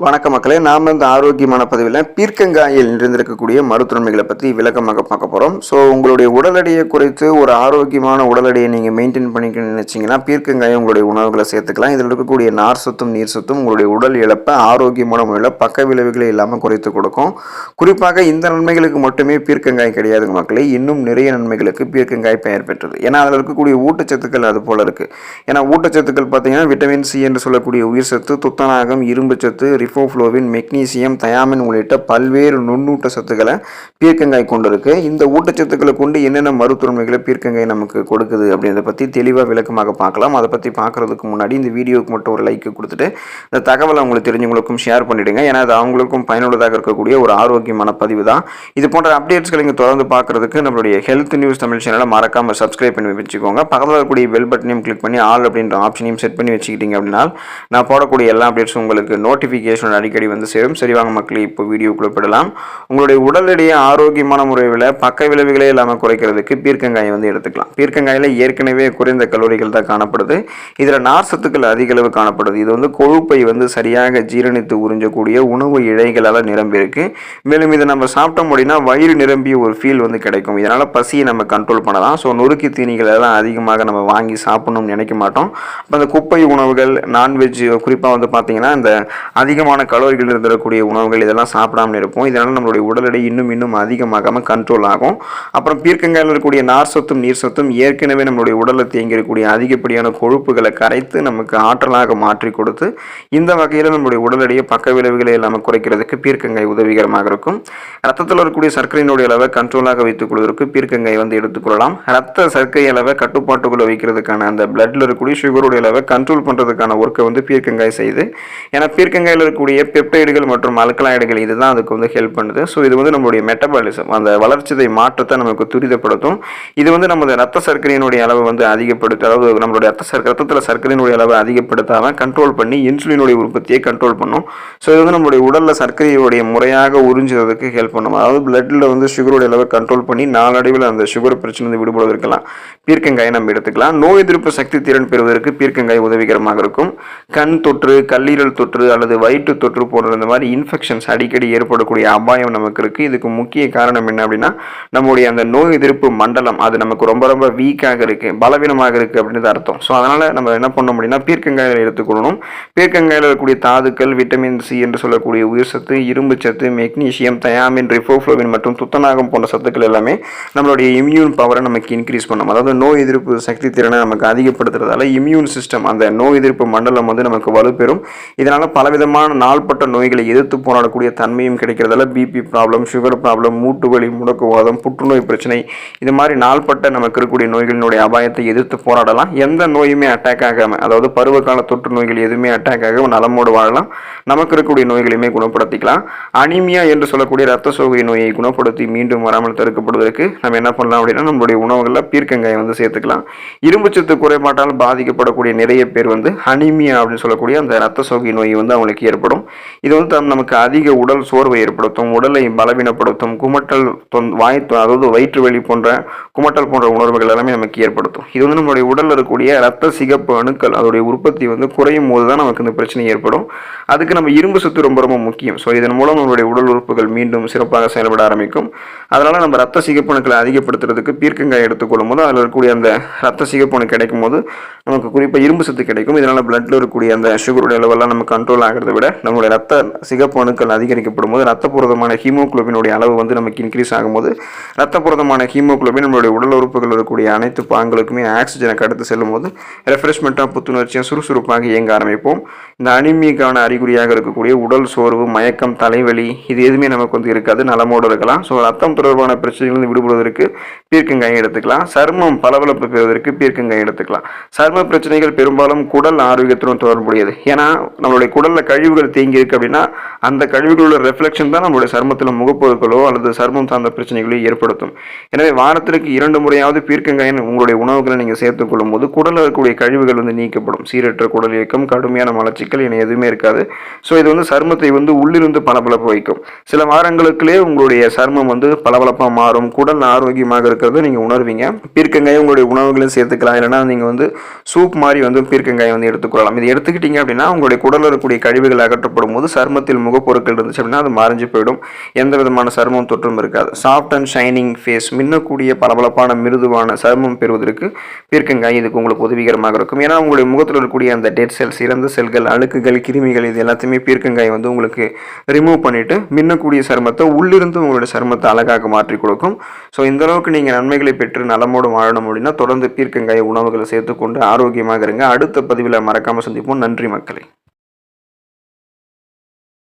வணக்க மக்களே நாம் இந்த ஆரோக்கியமான பதிவில் பீர்க்கங்காயில் இருந்திருக்கக்கூடிய மருத்துவமைகளை பற்றி விளக்கமாக பார்க்க போகிறோம் ஸோ உங்களுடைய உடல் எடையை குறைத்து ஒரு ஆரோக்கியமான உடல் எடையை நீங்கள் மெயின்டைன் பண்ணிக்கணும்னு நினச்சிங்கன்னா பீர்க்கங்காயை உங்களுடைய உணவுகளை சேர்த்துக்கலாம். இதில் இருக்கக்கூடிய நார் சத்தும் நீர் சத்தும் உங்களுடைய உடல் இழப்பை ஆரோக்கியமான முறையில் பக்க விளைவுகளை இல்லாமல் குறைத்து கொடுக்கும். குறிப்பாக இந்த நன்மைகளுக்கு மட்டுமே பீர்க்கங்காய் கிடையாதுங்க மக்களே. இன்னும் நிறைய நன்மைகளுக்கு பீர்க்கங்காய் பெயர் பெற்றது. ஏன்னா அதில் இருக்கக்கூடிய ஊட்டச்சத்துக்கள் அது போல் இருக்குது ஏன்னா ஊட்டச்சத்துக்கள் பார்த்தீங்கன்னா விட்டமின் சி என்று சொல்லக்கூடிய உயிர் சத்து துத்தநாகம் இரும்பு சத்து ரிஃபோஃப்ளோவின் மெக்னீசியம் தயாமின் உள்ளிட்ட பல்வேறு நுண்ணூட்ட சத்துக்களை பீர்க்கங்காய் கொண்டிருக்கு. இந்த ஊட்டச்சத்துக்களை கொண்டு என்னென்ன மருத்துவமைகளை பீர்க்கங்காய் நமக்கு கொடுக்குது அப்படின்றத பற்றி தெளிவாக விளக்கமாக பார்க்கலாம். அதை பற்றி பார்க்குறதுக்கு முன்னாடி இந்த வீடியோவுக்கு மட்டும் ஒரு லைக் கொடுத்துட்டு இந்த தகவலை உங்களுக்கு தெரிஞ்சவங்களுக்கும் ஷேர் பண்ணிவிடுங்க ஏன்னா அது அவங்களுக்கும் பயனுள்ளதாக இருக்கக்கூடிய ஒரு ஆரோக்கியமான பதிவு தான். இது போன்ற அப்டேட்ஸ்களை நீங்கள் தொடர்ந்து பார்க்குறதுக்கு நம்மளுடைய ஹெல்த் நியூஸ் தமிழ் சேனலை மறக்காமல் சப்ஸ்கிரைப் பண்ணி வச்சுக்கோங்க. பக்கத்தில் இருக்கக்கூடிய பெல் பட்டனையும் கிளிக் பண்ணி ஆல் அப்படின்ற ஆப்ஷனையும் செட் பண்ணி வச்சுக்கிட்டீங்க அப்படின்னா நான் போடக்கூடிய எல்லா அப்டேட்ஸும் உங்களுக்கு நோட்டிஃபிகேஷன் அடிக்கடி வந்து சேரும். சரி வாங்க மக்களே இப்போ வீடியோக்குள்ள குறிப்பிடலாம் உங்களுடைய உடல் எடையை ஆரோக்கியமான முறையில் பக்க விளைவுகளே இல்லாமல் குறைக்கிறதுக்கு பீர்க்கங்காயை வந்து எடுத்துக்கலாம். பீர்க்கங்காயில் ஏற்கனவே குறைந்த கலோரிகள் தான் காணப்படுது. இதில் நார் சத்துக்கள் அதிக அளவு காணப்படுது. இது வந்து கொழுப்பை வந்து சரியாக ஜீரணித்து உறிஞ்சக்கூடிய உணவு இழைகளால் நிரம்பி இருக்கு மேலும் இதை நம்ம சாப்பிட்டோம் அப்படின்னா வயிறு நிரம்பிய ஒரு ஃபீல் வந்து கிடைக்கும். இதனால் பசியை நம்ம கண்ட்ரோல் பண்ணலாம். ஸோ நொறுக்கி தீனிகள் எல்லாம் அதிகமாக நம்ம வாங்கி சாப்பிடணும்னு நினைக்க மாட்டோம். அப்போ அந்த குப்பை உணவுகள் நான்வெஜ் குறிப்பாக வந்து பார்த்தீங்கன்னா இந்த அதிகமான கலோரிகள் இருந்திருக்கக்கூடிய உணவுகள் இதெல்லாம் சாப்பிடாமல் இருப்போம். இதனால் நம்மளுடைய உடல் எடை இன்னும் இன்னும் அதிகமாகாமல் கண்ட்ரோல் ஆகும். அப்புறம் பீர்க்கங்காயில் இருக்கக்கூடிய நார் சொத்தும் நீர் சொத்தும் ஏற்கனவே நம்மளுடைய உடலில் தேங்கியிருக்கக்கூடிய அதிகப்படியான கொழுப்புகளை கரைத்து நமக்கு ஆற்றலாக மாற்றி கொடுத்து இந்த வகையில் நம்மளுடைய உடல் எடையை பக்க விளைவுகளை இல்லாமல் குறைக்கிறதுக்கு பீர்க்கங்காய் உதவிகரமாக இருக்கும். ரத்தத்தில் இருக்கக்கூடிய சர்க்கரையினுடைய அளவை கண்ட்ரோலாக வைத்துக் கொள்வதற்கு பீர்க்கங்காய் வந்து எடுத்துக்கொள்ளலாம் ரத்த சர்க்கரை அளவை கட்டுப்பாட்டுக்குள்ளே வைக்கிறதுக்கான அந்த பிளட்டில் இருக்கக்கூடிய சுகருடைய அளவை கண்ட்ரோல் பண்ணுறதுக்கான ஒர்க்கை வந்து பீர்க்கங்காய் செய்யுது. ஏன்னா பீர்க்கங்காயில் இருக்கக்கூடிய பெப்டைடுகள் மற்றும் அல்கலாய்டுகள் இதுதான் அதுக்கு வந்து ஹெல்ப் பண்ணுது. ஸோ இது வந்து நம்மளுடைய மெட்டபாலிசம் அந்த வளர்ச்சிதை மாற்றத்தை நமக்கு துரிதப்படுத்தும். இது வந்து நமது ரத்த சர்க்கரையினுடைய அளவு வந்து அதிகப்படுத்த அதாவது நம்மளுடைய ரத்த சர்க்கரை ரத்தத்தில் சர்க்கரையினுடைய அளவை அதிகப்படுத்தாமல் கண்ட்ரோல் பண்ணி இன்சுலினுடைய உற்பத்தியை கண்ட்ரோல் பண்ணும். ஸோ இது வந்து நம்மளுடைய உடலில் சர்க்கரையுடைய முறையாக உறிஞ்சுறதுக்கு ஹெல்ப் பண்ணும். அதாவது பிளட்டில் வந்து சுகருடைய அளவை கண்ட்ரோல் பண்ணி நாளடைவில் அந்த சுகர் பிரச்சனை வந்து விடுபடுவதற்கெல்லாம் பீர்க்கங்காயை நம்ம எடுத்துக்கலாம். நோய் எதிர்ப்பு சக்தி திறன் பெறுவதற்கு பீர்க்கங்காய் உதவிகரமாக இருக்கும். கண் தொற்று கல்லீரல் தொற்று அல்லது வயிற்று தொற்று போன்ற இந்த மாதிரி இன்ஃபெக்ஷன்ஸ் அடிக்கடி ஏற்படக்கூடிய அபாயம் நமக்கு இருக்குது இதுக்கு முக்கிய காரணம் என்ன அப்படின்னா நம்முடைய அந்த நோய் எதிர்ப்பு மண்டலம் அது நமக்கு ரொம்ப ரொம்ப வீக்காக இருக்குது பலவீனமாக இருக்குது அப்படின்றது அர்த்தம். ஸோ அதனால் நம்ம என்ன பண்ண முடியும்னா பீர்க்கங்காயில் எடுத்துக்கொள்ளணும். பீர்க்கங்காயில் இருக்கக்கூடிய தாதுக்கள் விட்டமின் சி என்று சொல்லக்கூடிய உயிர் சத்து இரும்பு சத்து மெக்னீஷியம் தயாமின் ரிஃபோஃப்ளோவின் மற்றும் துத்தநாகம் போன்ற சத்துக்கள் எல்லாமே நம்மளுடைய இம்யூன் பவரை நமக்கு இன்க்ரீஸ் பண்ணும். அதாவது நோய் எதிர்ப்பு சக்தி திறனை நமக்கு அதிகப்படுத்துறதால இம்யூன் சிஸ்டம் அந்த நோய் எதிர்ப்பு மண்டலம் வந்து நமக்கு வலுப்பெறும். இதனால் பலவிதமான நாள்பட்ட நோய்களை எதிர்த்து போராடக்கூடிய தன்மையும் கிடைக்கிறதால பிபி ப்ராப்ளம் சுகர் ப்ராப்ளம் மூட்டு வலி முடக்குவாதம் புற்றுநோய் பிரச்சனை இது மாதிரி நாள்பட்ட நமக்கு இருக்கக்கூடிய நோய்களினுடைய அபாயத்தை எதிர்த்து போராடலாம். எந்த நோயுமே அட்டாக் ஆகாமல் அதாவது பருவகால தொற்று நோய்கள் எதுவுமே அட்டாக் ஆகாமல் நலமோடு வாழலாம். நமக்கு இருக்கக்கூடிய நோய்களையுமே குணப்படுத்திக்கலாம். அனிமியா என்று சொல்லக்கூடிய ரத்த சோகை நோயை குணப்படுத்தி மீண்டும் வராமல் தடுக்கப்படுவதற்கு நம்ம என்ன பண்ணலாம் அப்படின்னா நம்மளுடைய உணவுகளில் பீர்க்கங்காயை வந்து சேர்த்துக்கலாம். இரும்புச்சத்து குறைபாட்டால் பாதிக்கப்படக்கூடிய நிறைய பேர் வந்து அனிமியா அப்படின்னு சொல்லக்கூடிய அந்த ரத்த சோகை நோய் வந்து அவங்களுக்கு ஏற்படும் ஏற்படும். இது வந்து தம் நமக்கு அதிக உடல் சோர்வை ஏற்படுத்தும் உடலை பலவீனப்படுத்தும் குமட்டல் தொந் வாய் அதாவது வயிற்று வலி போன்ற குமட்டல் போன்ற உணர்வுகள் எல்லாமே நமக்கு ஏற்படுத்தும். இது வந்து நம்மளுடைய உடலில் இருக்கக்கூடிய ரத்த சிகப்பு அணுக்கள் அதோடைய உற்பத்தி வந்து குறையும் போது தான் நமக்கு இந்த பிரச்சனை ஏற்படும். அதுக்கு நம்ம இரும்பு சத்து ரொம்ப ரொம்ப முக்கியம். ஸோ இதன் மூலம் நம்மளுடைய உடல் உறுப்புகள் மீண்டும் சிறப்பாக செயல்பட ஆரம்பிக்கும். அதனால் நம்ம ரத்த சிகப்பு அணுக்களை அதிகப்படுத்துறதுக்கு பீர்க்கங்காய் எடுத்துக்கொள்ளும் போது அதில் இருக்கக்கூடிய அந்த ரத்த சிகப்பு அணு கிடைக்கும் போது நமக்கு குறிப்பாக இரும்பு சத்து கிடைக்கும். இதனால் பிளட்டில் இருக்கக்கூடிய அந்த சுகருடைய லெவலாம் நம்ம கண்ட்ரோல் ஆகிறத விட நம்மளுடைய ரத்த சிகப்பு அணுக்கள் அதிகரிக்கப்படும் போது ரத்தபுரதமான ஹீமோகுளோபினுடைய அளவு வந்து நமக்கு இன்க்ரீஸ் ஆகும்போது ரத்தபுரதமான ஹீமோகுளோபின் நம்மளுடைய உடல் உறுப்புகள் இருக்கக்கூடிய அனைத்து பாங்களுக்குமே ஆக்சிஜனை கடத்து செல்லும் போது ரெஃப்ரெஷ்மெண்ட்டாக புத்துணர்ச்சியாக சுறுசுறுப்பாக இயங்க ஆரம்பிப்போம். இந்த அனிமிக்கான அறிகுறியாக இருக்கக்கூடிய உடல் சோர்வு மயக்கம் தலைவலி இது எதுவுமே நமக்கு வந்து இருக்காது. நலமோடு இருக்கலாம். ஸோ ரத்தம் தொடர்பான பிரச்சனைகளிலிருந்து விடுபடுவதற்கு பீர்க்கங்காய் எடுத்துக்கலாம். சர்மம் பளபளப்பு பெறுவதற்கு பீர்க்கங்காய் எடுத்துக்கலாம். சர்ம பிரச்சனைகள் பெரும்பாலும் குடல் ஆரோக்கியத்துடன் தொடர்புடையது. ஏன்னா நம்மளுடைய குடலில் கழிவுகள் தேங்கி இருக்கு அப்படின்னா அந்த கழிவுகளோட ரெஃப்ளெக்ஷன் தான் நம்மளுடைய சர்மத்தில் முகப்பொருட்களோ அல்லது சர்மம் சார்ந்த பிரச்சனைகளோ ஏற்படுத்தும். எனவே வாரத்திற்கு இரண்டு முறையாவது பீர்க்கங்காயின் உங்களுடைய உணவுகளை நீங்கள் சேர்த்துக்கொள்ளும் போது குடலில் இருக்கக்கூடிய கழிவுகள் வந்து நீக்கப்படும். சீரற்ற குடல் இயக்கம் கடுமையான மலச்சிக்கல் என எதுவுமே இருக்காது. ஸோ இது வந்து சர்மத்தை வந்து உள்ளிருந்து பளபளப்பு வைக்கும். சில வாரங்களுக்குள்ளே உங்களுடைய சர்மம் வந்து பளபளப்பாக மாறும். குடல் ஆரோக்கியமாக இருக்கிறத நீங்கள் உணர்வீங்க. பீர்க்கங்காயை உங்களுடைய உணவுகளையும் சேர்த்துக்கலாம். இல்லைனா நீங்கள் வந்து சூப் மாதிரி வந்து பீர்க்கங்காயை வந்து எடுத்துக்கொள்ளலாம் இது எடுத்துக்கிட்டீங்க அப்படின்னா உங்களுடைய குடலில் இருக்கக்கூடிய கழிவுகள் அகற்றப்படும் போது சருமத்தில் முகப்பொருட்கள் இருந்துச்சு அப்படின்னா அது மறைஞ்சு போயிடும். எந்த விதமான சருமம் தொற்றும் இருக்காது. சாஃப்ட் அண்ட் ஷைனிங் ஃபேஸ் மின்னக்கூடிய பளபளப்பான மிருதுவான சருமம் பெறுவதற்கு பீர்க்கங்காய் இதுக்கு உங்களுக்கு உதவிகரமாக இருக்கும். ஏன்னா உங்களுடைய முகத்தில் இருக்கக்கூடிய அந்த டெட் செல்ஸ் இறந்த செல்கள் அழுக்குகள் கிருமிகள் இது எல்லாத்தையுமே பீர்க்கங்காய் வந்து உங்களுக்கு ரிமூவ் பண்ணிவிட்டு மின்னக்கூடிய சருமத்தை உள்ளிருந்து உங்களுடைய சருமத்தை அழகாக மாற்றி கொடுக்கும். ஸோ இந்த அளவுக்கு நீங்கள் நன்மைகளை பெற்று நலமோடு வாழணும் அப்படின்னா தொடர்ந்து பீர்க்கங்காய் உணவுகளை சேர்த்துக்கொண்டு ஆரோக்கியமாக இருங்க. அடுத்த பதிவில் மறக்காமல் சந்திப்போம். நன்றி மக்களை.